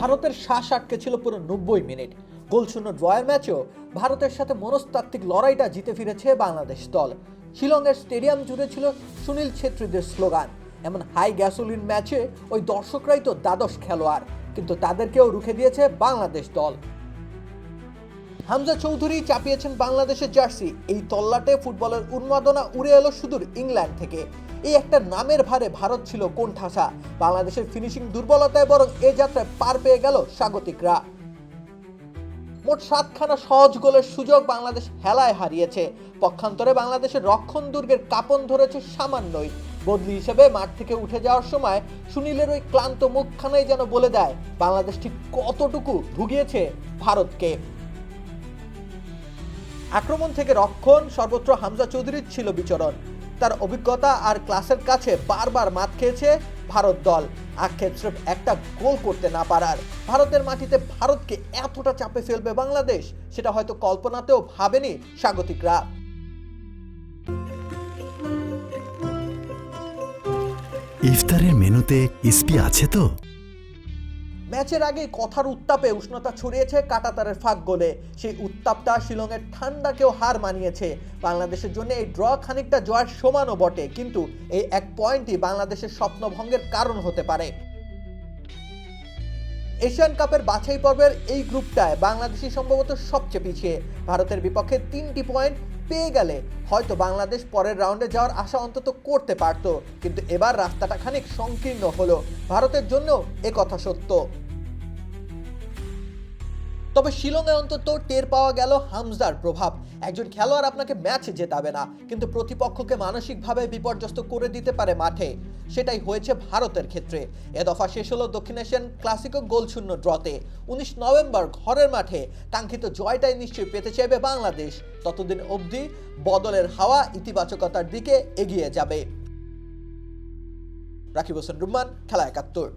ভারতের শ্বাস আটকে ছিল পুরো নব্বই মিনিট। গোলশূন্য ড্রয়ের ম্যাচেও ভারতের সাথে মনস্তাত্ত্বিক লড়াইটা জিতে ফিরেছে বাংলাদেশ দল। শিলংয়ের স্টেডিয়াম জুড়ে ছিল সুনীল ছেত্রীদের স্লোগান, এমন হাই গ্যাসোলিন ম্যাচে ওই দর্শকরাই তো দ্বাদশ খেলোয়াড়, কিন্তু তাদেরকেও রুখে দিয়েছে বাংলাদেশ দল। হামজা চৌধুরী চাপিয়েছেন বাংলাদেশের জার্সি, এই তল্লাটে ফুটবলের উন্মাদনা উড়ে এলো সুদূর ইংল্যান্ড থেকে। এই একটা নামের ভারে ভারত ছিল কোণঠাসা। বাংলাদেশের ফিনিশিং দুর্বলতায় বরং এ যাত্রায় পার পেয়ে গেল স্বাগতিকরা। মোট সাতখানা সহজ গোলের সুযোগ বাংলাদেশ হেলায় হারিয়েছে। পক্ষান্তরে বাংলাদেশের রক্ষণ দুর্গের কাপন ধরেছে সামান্যই। বদলি হিসেবে মাঠ থেকে উঠে যাওয়ার সময় সুনীলের ওই ক্লান্ত মুখখানাই যেন বলে দেয়, বাংলাদেশ ঠিক কতটুকু ভুগিয়েছে ভারতকে। আক্রমণ থেকে রক্ষণ, সর্বত্র হামজা চৌধুরীর ছিল বিচরণ। তার অভিজ্ঞতা আর ক্লাসের কাছে বারবার মাত খেয়েছে ভারত দল। আক্ষেপ স্রেফ একটা গোল করতে না পারার। ভারতের মাটিতে ভারতকে এতটা চাপে ফেলবে বাংলাদেশ, সেটা হয়তো কল্পনাতেও ভাবেনি স্বাগতিকরা। ইফতারের মেনুতে ইসপি আছে তো? ম্যাচের আগে কথার উত্তাপে উষ্ণতা ছড়িয়েছে কাটাতারের ফাঁক গোলে। সেই উত্তাপটা শিলংয়ের ঠান্ডাকেও হার মানিয়েছে। বাংলাদেশের জন্য এই ড্র খানিকটা জয়ের সমানও বটে, কিন্তু এই এক পয়েন্টই বাংলাদেশের স্বপ্নভঙ্গের কারণ হতে পারে। এশিয়ান কাপের বাছাই পর্বের এই গ্রুপটায় বাংলাদেশই সম্ভবত সবচেয়ে পিছিয়ে। ভারতের বিপক্ষে তিনটি পয়েন্ট পেয়ে গেলে হয়তো বাংলাদেশ পরের রাউন্ডে যাওয়ার আশা অন্তত করতে পারত। কিন্তু এবার রাস্তাটা খানিক সংকীর্ণ হলো। ভারতের জন্য কথা সত্য। তবে শিলংয়ে অন্তত টের পাওয়া গেল হামজার প্রভাব। একজন খেলোয়াড় আপনাকে ম্যাচ জেতাবে না, কিন্তু প্রতিপক্ষকে মানসিকভাবে বিপর্যস্ত করে দিতে পারে মাঠে। সেটাই হয়েছে ভারতের ক্ষেত্রে। এ দফা শেষ হলো দক্ষিণ এশিয়ান ক্লাসিকো গোলশূন্য ড্রতে। উনিশ নভেম্বর ঘরের মাঠে কাঙ্ক্ষিত জয়টাই নিশ্চয়ই পেতে চাইবে বাংলাদেশ। ততদিন অবধি বদলের হাওয়া ইতিবাচকতার দিকে এগিয়ে যাবে। রাকিব হোসেন, রুম্মান, খেলা একাত্তর।